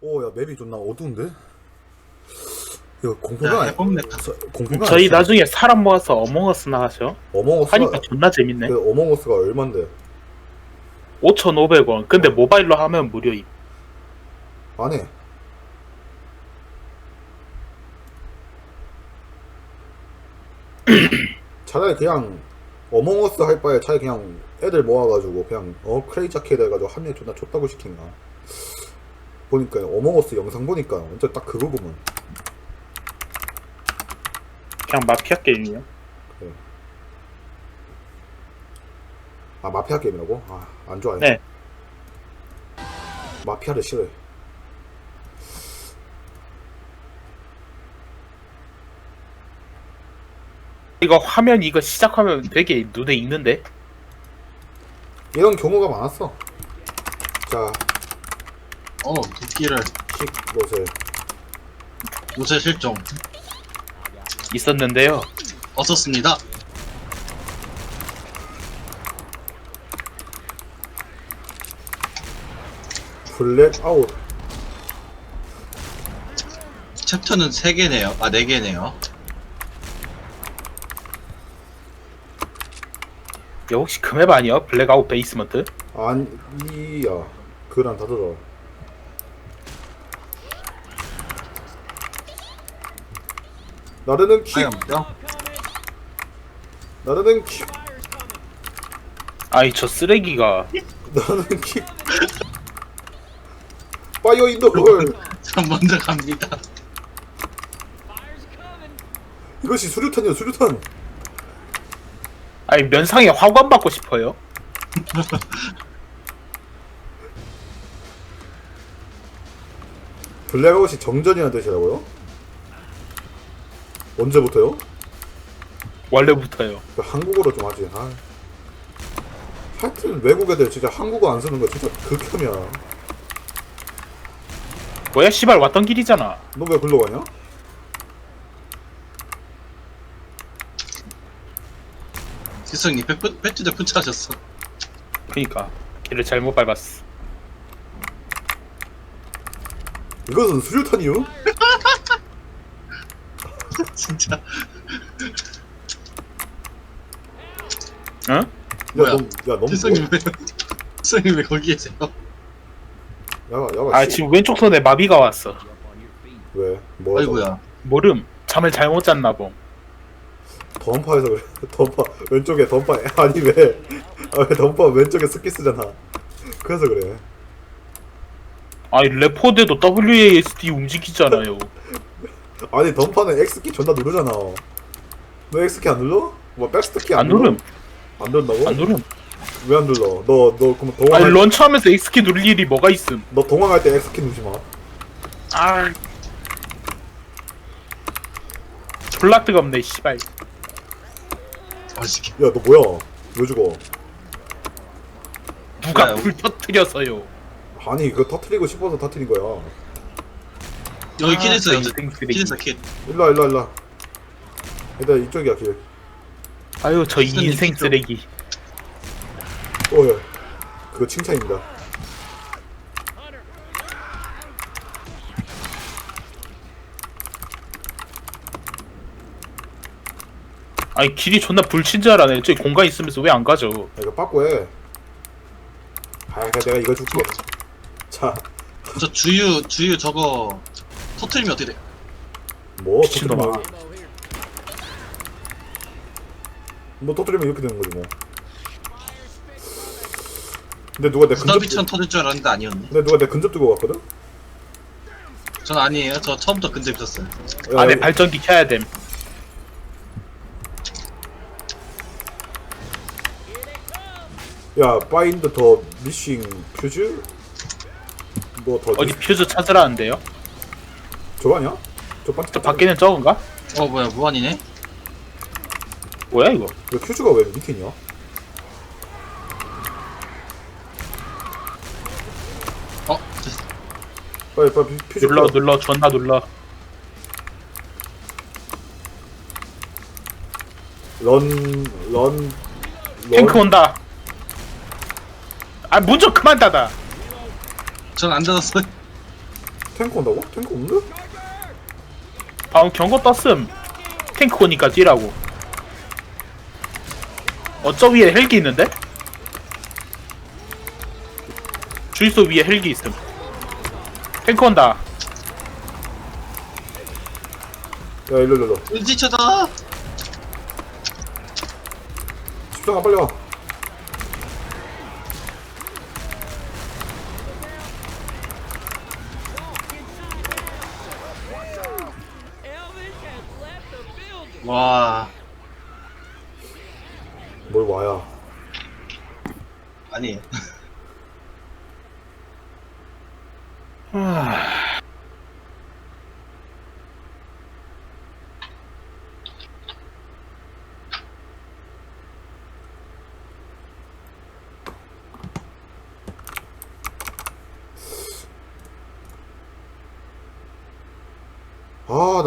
오, 야, 맵이 존나 어두운데? 이거 공포가 야, 아니 해봅네. 공포가 저희 아니지? 나중에 사람 모아서 어몽어스나 하죠. 어몽어스가 하니까 존나 재밌네. 그 어몽어스가 얼만데? 5,500원. 근데 모바일로 하면 무료임. 안 해. 차라리 그냥 어몽어스 할 바에 차라리 그냥 애들 모아가지고 그냥 어 아케이드 해가지고 한명 존나 줬다고 시킨가 보니까 어몽어스 영상 보니까 완전 딱 그거 보면 그냥 마피아 게임이요. 아 마피아 게임이라고? 아 안 좋아해 네. 마피아를 싫어해 이거 화면 이거 시작하면 되게 눈에 익는데? 이런 경우가 많았어 자 어, 도끼를 킥롯을 요새 실종. 있었는데요. 얻었습니다. 블랙 아웃 챕터는 3개네요. 아, 4개네요. 야, 혹시 금앱 아니야? 블랙아웃 베이스먼트? 아니야 그랑 다르더 나르는 킥 하얀병? 나르는 킥 아니, 저 쓰레기가. 나르는 킥 파이어 인더 홀 전 먼저 갑니다. 이것이 수류탄이야 수류탄 아니, 면상에 화관 받고 싶어요? 블랙아웃이 정전이라는 뜻이라고요? 언제부터요? 원래부터요. 그 한국어로 좀 하지 아. 하여튼 외국 애들 진짜 한국어 안 쓰는 거 진짜 극혐이야 뭐야, 씨발, 왔던 길이잖아. 너 왜 글로 가냐? 기성님, 배트대 푸차하셨어. 그니까. 길을 잘못 밟았어. 이것은 수류탄이요? 진짜. 응? 야, 뭐야? 너, 야, 너무 기성님 왜, 거기 계세요? 뭐, 야가, 야가, 아, 씨, 지금 왼쪽 손에 마비가 왔어. 왜? 뭐? 아이고야. 모름. 잠을 잘못 잤나 봄. 던파에서 그래. 던파 왼쪽에 던파 아니 왜? 아, 왜 던파 왼쪽에 스키 쓰잖아. 그래서 그래. 아니, 레포드도 WASD 움직이잖아요. 아니 던파는 X키 존나 누르잖아. 너 X키 안 눌러? 뭐 백스키 안, 안 눌러? 누름. 안 누른다고? 안 누름. 왜 안 눌러? 너 너 그럼 아니, 동황할 런처하면서 X키 누를 일이 뭐가 있음. 너 동황할 때 X키 누르지 마. 아. 졸라 뜨겁네, 씨발. 아, 씨. 야너 뭐야? 왜 죽어? 누가 불 터뜨려서요. 아니 그거 터트리고 싶어서 터트린 거야. 여기 아, 킬 있어, 저 여기. 킬 있어, 킬. 일로 일로 일로. 일단 이쪽이야 길. 아유, 저 인생? 쓰레기. 어, 예. 그거 칭찬입니다. 아니, 길이 존나 불친절하네. 저기 공간 있으면서 왜 안 가죠? 야, 이거 빠꾸 해. 아, 내가 이거 줄게. 자, 저 주유, 주유 저거 터트리면 어떻게 돼? 뭐 미친놈아. 터뜨리면 뭐 터뜨리면 이렇게 되는 거지 뭐. 근데 누가 내 근접 부다비처럼 터질 줄 알았는데 아니었네. 근데 누가 내 근접 두고 갔거든? 전 아니에요. 저 처음부터 근접 있었어요. 야, 안에 여기- 발전기 켜야 됨. 야, 파인드 더 미싱 퓨즈? 뭐더 어디 퓨즈 찾으라는데요? 저거 아니야? 저저 밖에는 적은가? 어, 뭐야, 무한이네? 뭐야 이거? 왜 퓨즈가 왜 밑에 있냐? 어, 됐어. 빨리 빨리 퓨즈 눌러 켜. 눌러 존나 눌러. 런, 런, 탱크 온다. 아 문 좀 그만 닫아. 전안 닫았어요. 탱크 온다고? 탱크 없는데? 방금 경고 떴음. 탱크 오니까 뛰라고. 어저 위에 헬기 있는데? 주유소 위에 헬기 있음. 탱크 온다. 야 일로 일로 일로. 은지쳐다? 집중아 빨리 와 와. 뭘 와야? 아니. 아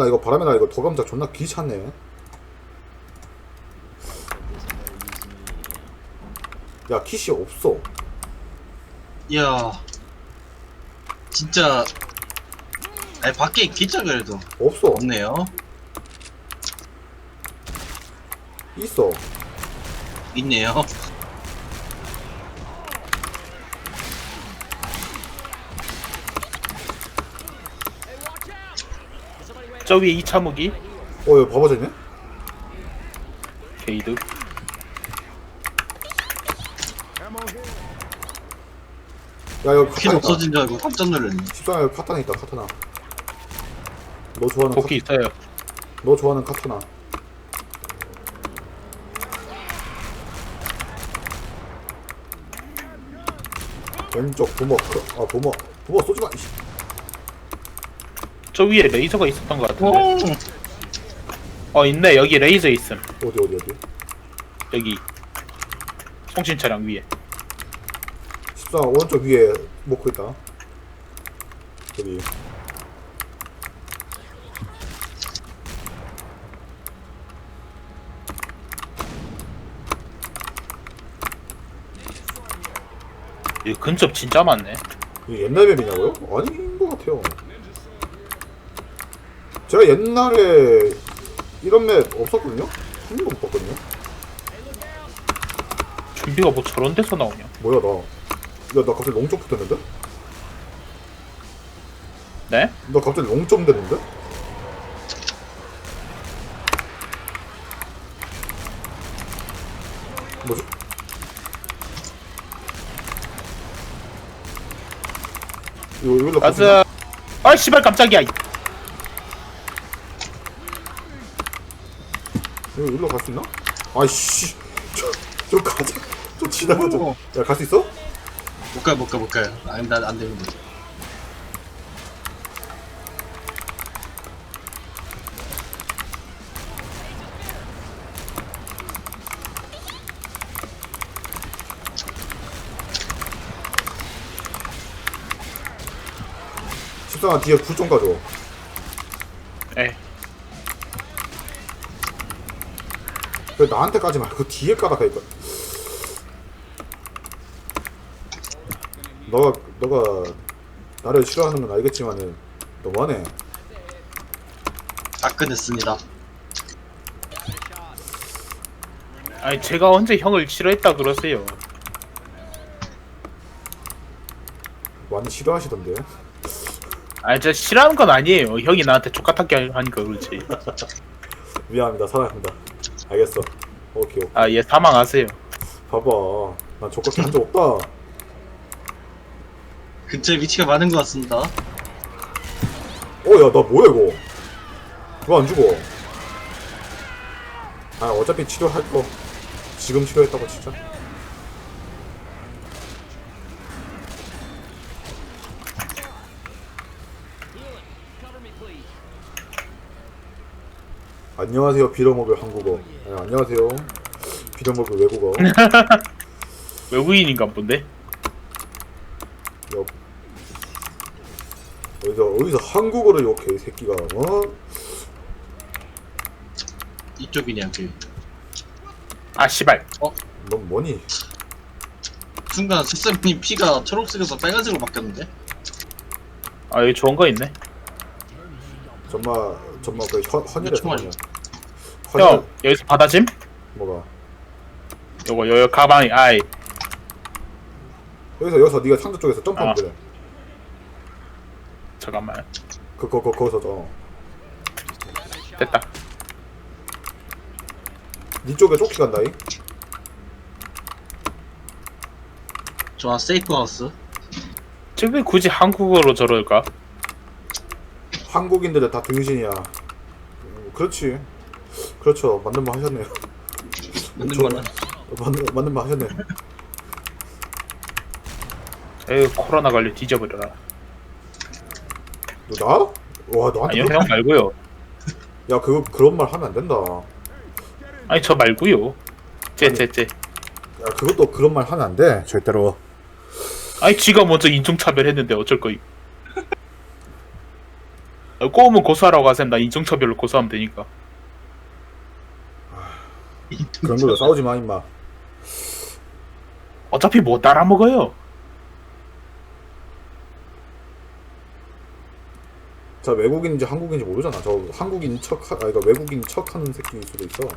나 이거 바람에 나 이거 도감자 존나 귀찮네 야 킷이 없어. 이야 진짜 아니 밖에 있겠죠 그래도? 없어. 없네요. 있어. 있네요. 저 위에 2차 무기 어 이거 바보졌네? 게이드 야 카타나 있다. 없어진 줄 알고 깜짝 놀랐네. 집사야 여기 카타나 있다 카타나. 너 좋아하는 도끼 있어요. 카, 너 좋아하는 카타나. 왼쪽 부먹 아 부먹 부먹 쏘지마 이씨. 저 위에 레이저가 있었던 것 같은데. 오어 있네. 여기 레이저 있음. 어디 어디 어디? 여기. 송신 차량 위에 집사 오른쪽 위에 먹고 있다 저기 이 근접 진짜 많네 이게 옛날 맵이냐고요? 아닌 것 같아요. 제가 옛날에 이런 맵 없었거든요? 한 번도 못 봤거든요? 준비가 뭐 저런 데서 나오냐 뭐야, 나. 야, 나 갑자기 롱점 붙었는데? 네? 나 갑자기 롱점 됐는데? 뭐지? 이거, 이걸로? 가자 아 씨발 깜짝이야 이거 일로 갈 수 있나? 아이씨 저, 저 가자 좀 지나가자 오. 야갈 수 있어? 못 가요? 못 가요? 못 가요? 아니 난안 됩니다 십상아 뒤에 불좀 가져. 에왜 나한테 까지 말고 그 뒤에 까다가니까 너가 너가 나를 싫어하는 건 알겠지만은 너무하네. 다 끝냈습니다. 아니 제가 언제 형을 싫어했다 그러세요? 많이 싫어하시던데. 아니 저 싫어하는 건 아니에요. 형이 나한테 족같게 하니까 그렇지. 미안합니다. 사랑합니다. 알겠어. 오케이 오케이. 아얘 사망하세요. 봐봐. 난 족같이 한적 없다 근처에 위치가 많은 것 같습니다. 어야 나 뭐야 이거? 왜 안 죽어. 아 어차피 치료할 거. 지금 치료했다고 진짜 안녕하세요 빌어먹을 한국어. 네, 안녕하세요. 빌어먹을 외국어 외국인인가 본데 옆 어디서 어디서 한국어를 욕해 이 새끼가 어? 이쪽이냐 그 아 씨발 넌 뭐니? 순간 스쌤님 피가 초록색에서 빨간색으로 바뀌었는데 아 여기 좋은 거 있네 정말 정말 그 헌, 헌혈의 총알. 형 헌혈 여기서 받아짐? 뭐가? 요거 요요 가방이 아이 여기서 여기서 네가 상자 쪽에서 점프하면 아. 돼. 잠깐만 그거 그 거기서 어. 됐다 네 쪽에 쫓기 간다이. 좋아 세이프 하우스 지금 왜 굳이 한국어로 저럴까? 한국인들은 다 등신이야. 음, 그렇지. 그렇죠. 맞는 말 하셨네요. 맞는 저- 맞는 맞는 말 하셨네. 에휴 코로나 관리 뒤져버려라 너 나? 와 너한테 아니요 그렇게- 형 말고요 야 그거 그런 말 하면 안 된다. 아니 저 말고요 쟤쟤쟤 야 그것도 그런 말 하면 안 돼. 절대로. 아니 지가 먼저 인종차별 했는데 어쩔 거임 아, 꼬우면 고소하라고 하셈 나 인종차별로 고소하면 되니까 그런 걸로 싸우지 마 임마. 어차피 못 따라먹어요 자 외국인인지 한국인인지 모르잖아. 저 한국인 척, 하, 아 그러니까 외국인 척 하는 새끼일 수도 있어.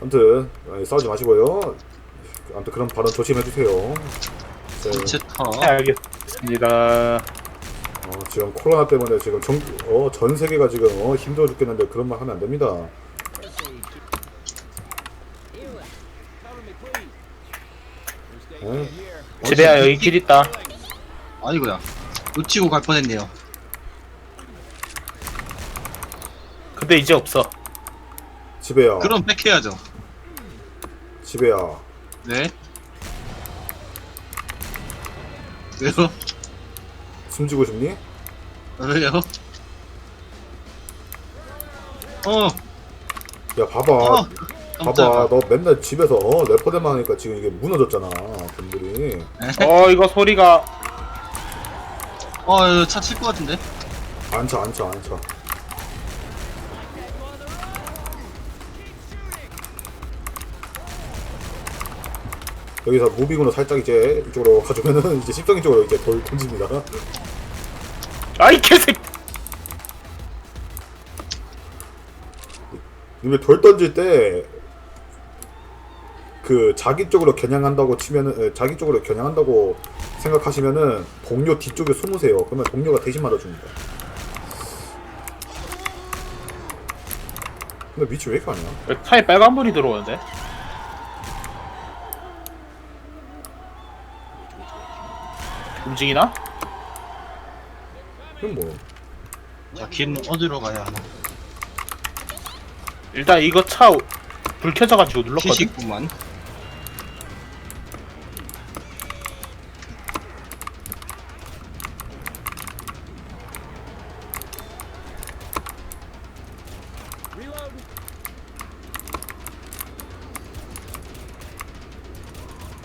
아무튼 아니, 싸우지 마시고요. 아무튼 그런 발언 조심해 주세요. 네, 제터 네, 알겠습니다 어, 지금 코로나 때문에 지금 전, 어, 전 세계가 지금 어, 힘들어 죽겠는데 그런 말 하면 안 됩니다. 네? 집에야 여기 길 있다 아이고야 놓치고 갈 뻔했네요 근데 이제 없어 집에야. 그럼 백해야죠 집에야. 네 왜요? 숨지고 싶니? 왜요? 어, 야 봐봐. 어, 봐봐. 깜짝이야. 너 맨날 집에서 어, 래퍼들만 하니까 지금 이게 무너졌잖아. 분들이. 어 이거 소리가 어, 차 칠 것 같은데? 안 쳐, 안 쳐, 안 쳐. 여기서 무빙으로 살짝 이제 이쪽으로 가주면은 이제 십성이 쪽으로 이제 돌 던집니다. 아이 개새끼 근데 돌 던질 때 그 자기 쪽으로 겨냥한다고 치면은 에, 자기 쪽으로 겨냥한다고 생각하시면은 동료 뒤쪽에 숨으세요. 그러면 동료가 대신 맞아줍니다. 근데 미치 왜 이렇게 하냐? 왜 차에 빨간불이 들어오는데? 움직이나? 이건 뭐? 자, 길은 어디로 가야 하나? 일단 이거 차 불 켜져가지고 눌렀거든? 키식구만.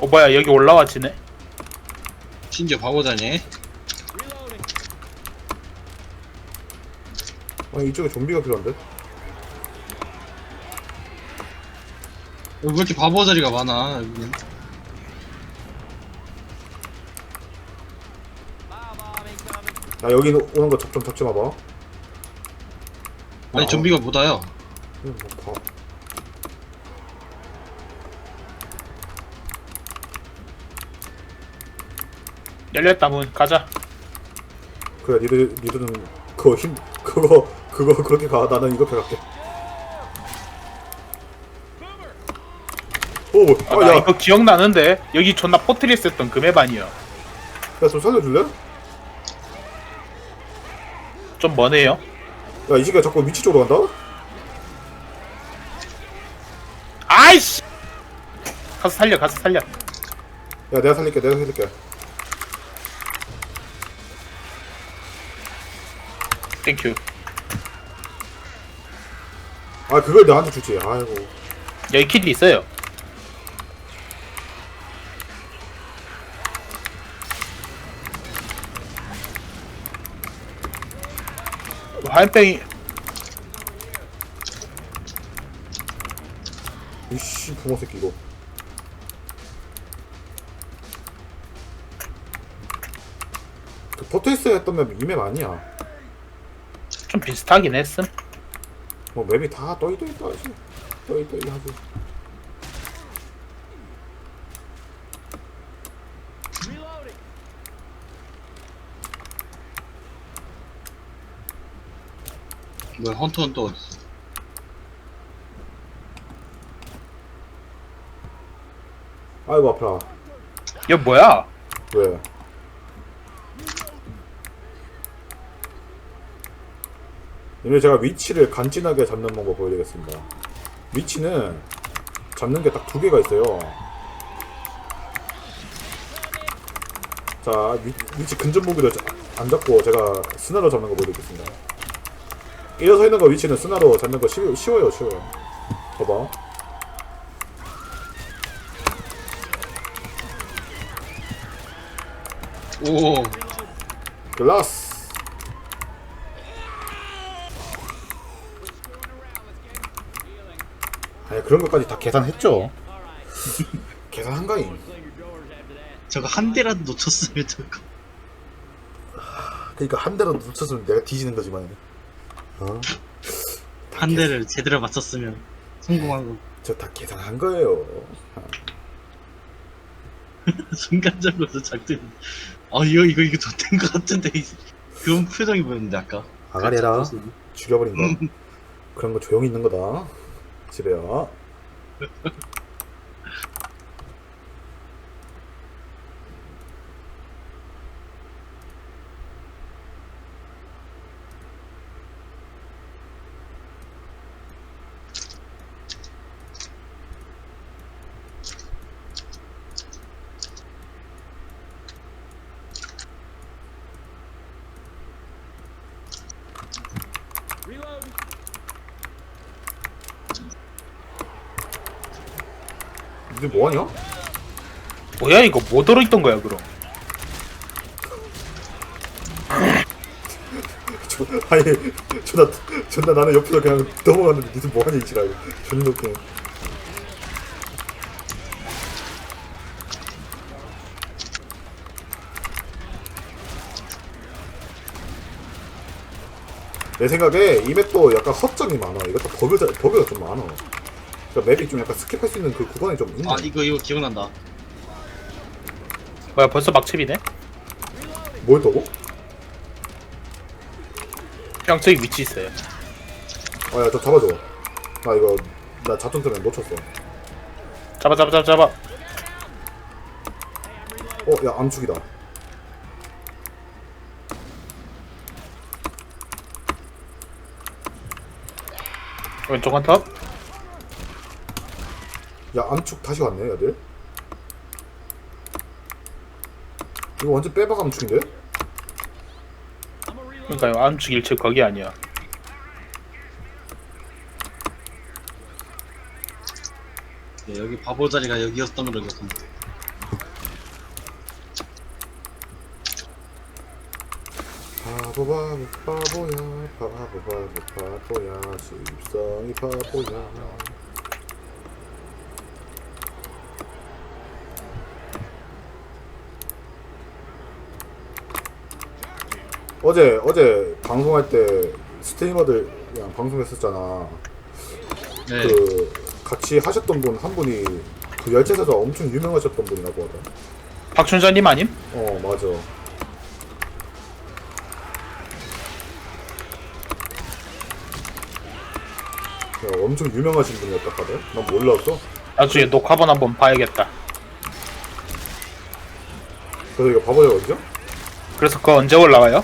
어 뭐야 여기 올라와 지네? 심지어 바보자네. 아니 이쪽에 좀비가 필요한데? 왜 이렇게 바보 자리가 많아, 여기는. 야 여기 오는 거 접점 잡지 마봐. 아니, 아. 좀비가 못 와요. 음, 뭐 봐. 열렸다 문. 가자. 그래 니들 니들은 그거 힘 그거 그거 그렇게 가. 나는 이거 배갈게. 오, 아, 아, 나 야, 이거 기억나는데 여기 존나 포트리스 했던 그맵 아니야 야, 좀 살려줄래? 좀 머네요. 야, 이 새끼가 자꾸 위치 쪽으로 간다? 아이씨! 가서 살려 가서 살려. 야, 내가 살릴게, 내가 살릴게. 땡큐 아, 그걸 나한테 주지. 아이고. 여기 킬이 있어요 화염병이 이씨, 부모 새끼 이거. 포트리스 했던 맵 이맵 아니야 좀 비슷하긴 했음. 뭐 맵이 다 떠이떠이 떠야지 떠이떠이 하지 뭐야 헌터는 또 어딨어 아이고 아파라 이거 뭐야? 왜? 이제 제가 위치를 간지나게 잡는 방법 보여드리겠습니다. 위치는 잡는 게 딱 두 개가 있어요. 자, 위, 위치 근접 무기를 자- 안 잡고 제가 스나로 잡는 거 보여드리겠습니다. 일어서 있는 거 위치는 스나로 잡는 거 쉬, 쉬워요, 쉬워요. 봐봐. 오 글라스. 아니 그런 것까지 다 계산했죠. 계산한 거임. 저거 한 대라도 놓쳤으면 저거 그러니까 한 대로 놓쳤으면 내가 뒤지는 거지만. 어? 한 대를 제대로 맞췄으면 성공한 거 저 다 계산한 거예요. 순간적으로 작전 아 이거 이거 이거 좋된 것 같은데 이- 그런 표정이 보였는데 아까 아가리라 죽여버린 거. 그런 거 조용히 있는 거다. 집에요. 니들 뭐하냐? 뭐야 이거? 뭐 들어있던 거야 그럼? 저, 아니 존나 존나 나는 옆에서 그냥 넘어갔는데 니들 뭐하냐 이지랄. 존나 웃기네 내 생각에 이 맵도 약간 허점이 많아. 이것도 버그, 버그가 좀 많아 그러니까 맵이 좀 약간 스킵할 수 있는 그 구간이 좀 있네 아 이거 이거 기억난다 뭐야 벌써? 뭘 떠고? 형 저기 위치 있어요. 아 야 저 잡아줘 나 이거 나 자존 때문에 놓쳤어 잡아 잡아 잡아 잡아. 어야 암축이다 왼쪽 한 탑. 야 암축 다시 왔네 애들 이거 완전 빼박 암축인데? 그러니까 이거 암축 일체 거기 아니야. 네, 여기 바보 자리가 여기였던 걸로 기억합니다 바보 바보 바보야 바보 바보 바보야 수입성이 바보야 어제 어제 방송할 때 스트리머들이랑 방송했었잖아. 네. 그 같이 하셨던 분 한 분이 그 열차에서 엄청 유명하셨던 분이라고 하더라. 박춘자님 아님? 어 맞아. 야, 엄청 유명하신 분이었다 카드 난 몰랐어 나중에 녹화본 한번 봐야겠다. 그래서 이거 봐보자거든요 그래서 그거 언제 올라와요?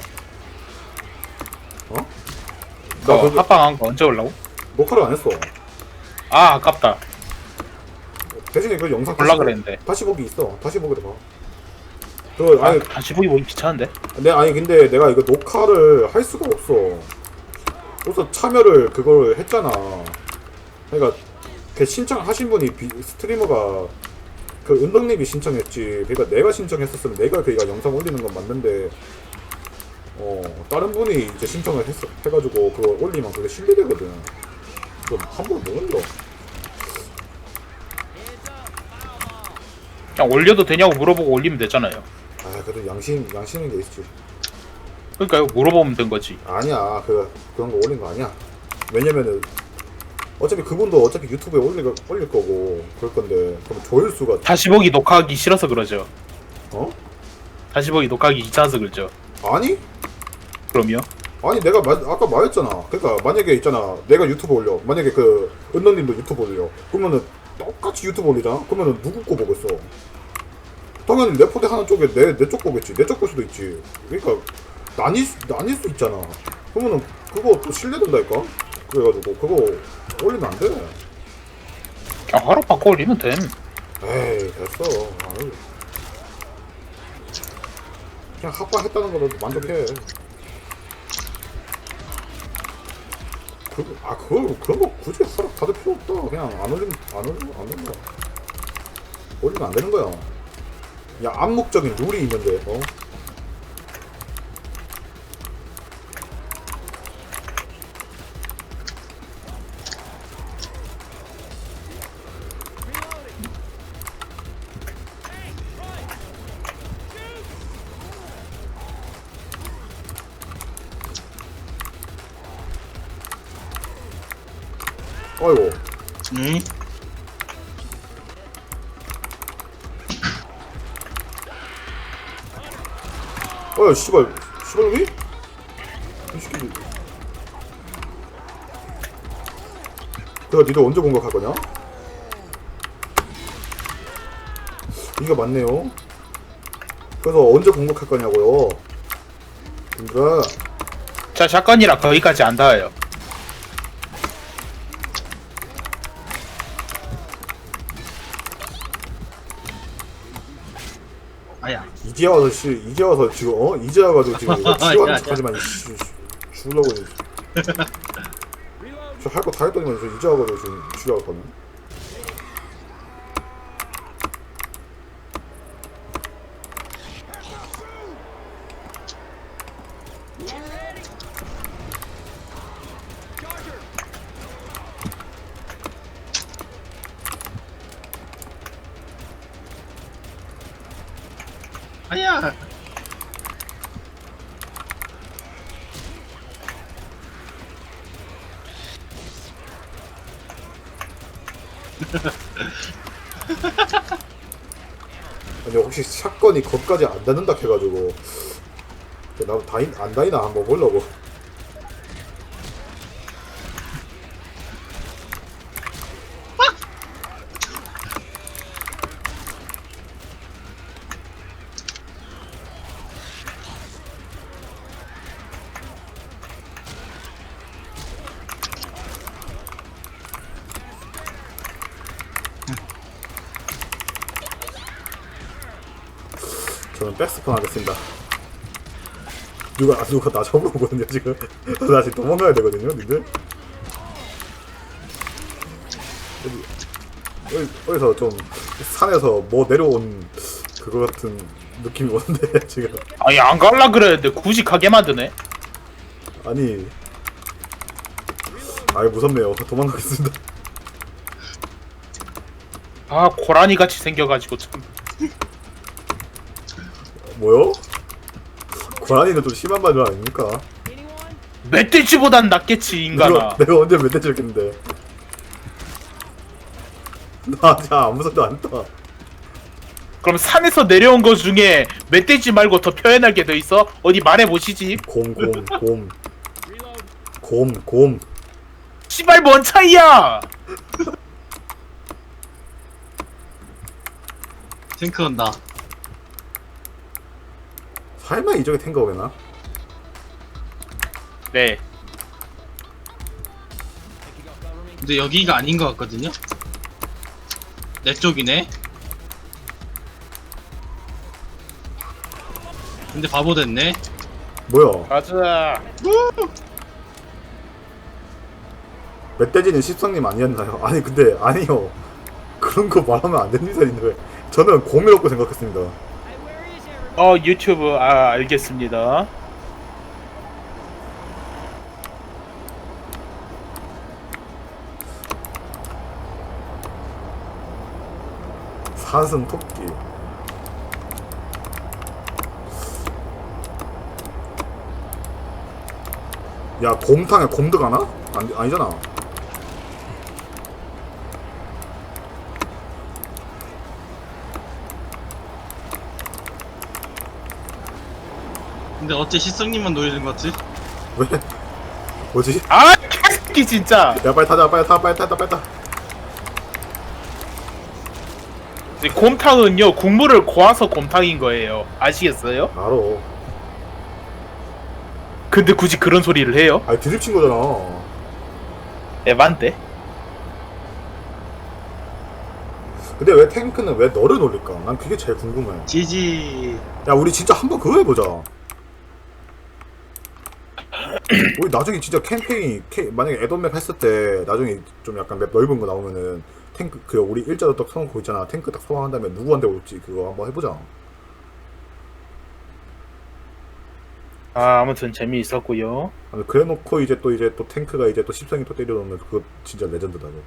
어? 그나 그거 합방 한 거 언제 올라오? 녹화를 안 했어 아 아깝다. 대신에 그 영상 볼라 그랬는데. 다시 보기 있어 다시 보기도 봐 그, 아 아니, 다시 보기 보기 귀찮은데? 네, 아니 근데 내가 이거 녹화를 할 수가 없어. 그래서 참여를 그걸 했잖아. 그러니까 그 신청하신 분이 비, 스트리머가 그 은덕님이 신청했지. 그러니까 내가 신청했었으면 내가 그니까 영상 올리는 건 맞는데 어 다른 분이 이제 신청을 했어 해가지고 그거 올리면 그게 실리되거든. 그럼 한번 못 올려. 그냥 올려도 되냐고 물어보고 올리면 되잖아요. 아 그래도 양심 양심 있는 게 있지. 그러니까 이거 물어보면 된 거지. 아니야 그 그런 거 올린 거 아니야 왜냐면은 어차피 그분도 어차피 유튜브에 올릴, 거- 올릴 거고 그럴 건데 그럼 조회수가 다시 보기 녹화하기 싫어서 그러죠. 어? 다시 보기 녹화하기 귀찮아서 그러죠. 아니? 그럼요. 아니 내가 마, 아까 말했잖아. 그러니까 만약에 있잖아. 내가 유튜브 올려. 만약에 그 은너님도 유튜브 올려. 그러면은 똑같이 유튜브 올리잖아 그러면은 누구 거 보겠어? 당연히 내 포대 하는 쪽에 내 내쪽 보겠지. 내쪽볼 수도 있지. 그러니까 나뉠 수, 나뉠 수 있잖아. 그러면은 그거 또 신뢰된다니까? 그래가지고 그거 올리면 안돼. 그냥 하루 바꿔 올리면 됨. 에이 됐어. 아유. 그냥 합방했다는 거라도 만족해 그, 아 그걸 그런 거 굳이 허락 받을 필요 없다. 그냥 안 올리면 안 올리면 안 올려 올리면 안 되는 거야. 야 암묵적인 룰이 있는데 어 아이고 응? 어이 씨발 씨발 왜? 이 새끼들 내가 니들 언제 공격할 거냐? 이가 맞네요 그래서 언제 공격할 거냐고요 그러니까 자, 샷건이라 거기까지 안 닿아요. 이제 와서 씨 이제 와서 지금 어? 이제 와가지고 지금 이거 야, 치료하는 야. 척하지만 씨, 씨, 죽으려고 저 할 거 다 했더니만 저 이제 와가지고 지금 죽여왔거든 아야. 아니 사건이 거기까지 안 닿는다 해가지고. 나도 다이, 안 다이나 한번 보려고 저는 백스폰 하겠습니다. 누가 아, 누가 나 잡으러 오거든요 지금. 나 지금 도망가야 되거든요 님들. 어디- 어디서 좀 산에서 뭐 내려온 그거 같은 느낌이 오는데 지금. 아니, 안 갈라 그랬는데 굳이 가게 만드네. 아니. 아이 무섭네요. 도망가겠습니다. 아, 고라니 같이 생겨가지고 참. 뭐요? 고라니는 좀 심한 말이 아닙니까? 멧돼지보단 낫겠지, 인간아. 내가, 내가 언제 멧돼지 했겠는데 나 진짜 아무 소리도 안 했다 그럼 산에서 내려온 것 중에 멧돼지 말고 더 표현하게 돼 있어? 어디 말해 보시지. 곰, 곰, 곰. 곰, 곰. 씨발 뭔 차이야? 탱크 온다. 설마 이쪽에 탱가 오겠나? 네. 근데 여기가 아닌 것 같거든요? 내 쪽이네? 근데 바보 됐네? 뭐야? 가자. 멧돼지는 십성님 아니었나요? 아니 근데 아니요. 그런 거 말하면 안 됩니다, 님들. 저는 곰이라고 생각했습니다. 어 유튜브 아 알겠습니다. 사슴 토끼. 야 곰탕에 곰드 가나? 아니, 아니잖아 근데 어째 시성님만 노리는 것 같지? 왜? 뭐지? 아 개새끼 진짜 야 빨리 타자 빨리 타 빨리 타다 빨리 타 이 곰탕은요 국물을 고아서 곰탕인 거예요 아시겠어요? 알어 근데 굳이 그런 소리를 해요? 아니 드립 친 거잖아 에반데? 근데 왜 탱크는 왜 너를 놀릴까? 난 그게 제일 궁금해 지지. 야 우리 진짜 한번 그거 해보자 우리 나중에 진짜 캠페인 캐- 만약에 애덤맵 했을 때 나중에 좀 약간 맵 넓은 거 나오면은 탱크 그 우리 일자로 딱 서놓고 있잖아. 탱크 딱 소환한 다음에 누구한테 올지 그거 한번 해보자. 아 아무튼 재미있었고요. 아니, 그래놓고 이제 또 이제 또 탱크가 이제 또 십성이 또 때려놓으면 그거 진짜 레전드다 고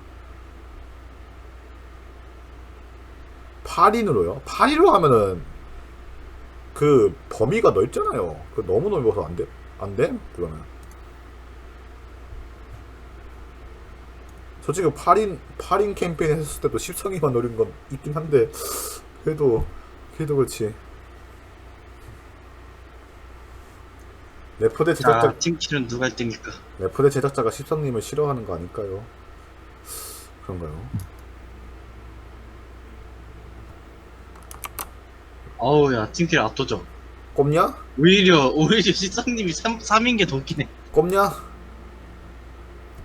8인으로요? 8인으로 하면은 그 범위가 넓잖아요. 그 너무 넓어서 안 돼? 안 돼? 그러면 솔직히 8인 8인 캠페인 했을 때도 10성이만 노린 건 있긴 한데 그래도 그래도 그렇지 레포대 제작자 자, 팀킬은 누가 1등일까? 레포대 제작자가 십성님을 싫어하는 거 아닐까요? 그런가요? 어우, 야, 팀킬 압도적. 꼽냐? 오히려, 오히려 시성님이 3, 3인 게 더 웃기네. 꼽냐?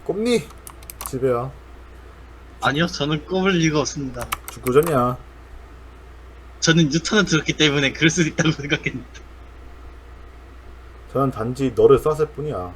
꼽니? 집에야 아니요, 저는 꼽을 리가 없습니다. 축구전이야 저는 뉴턴을 들었기 때문에 그럴 수 있다고 생각했는데. 저는 단지 너를 쐈을 뿐이야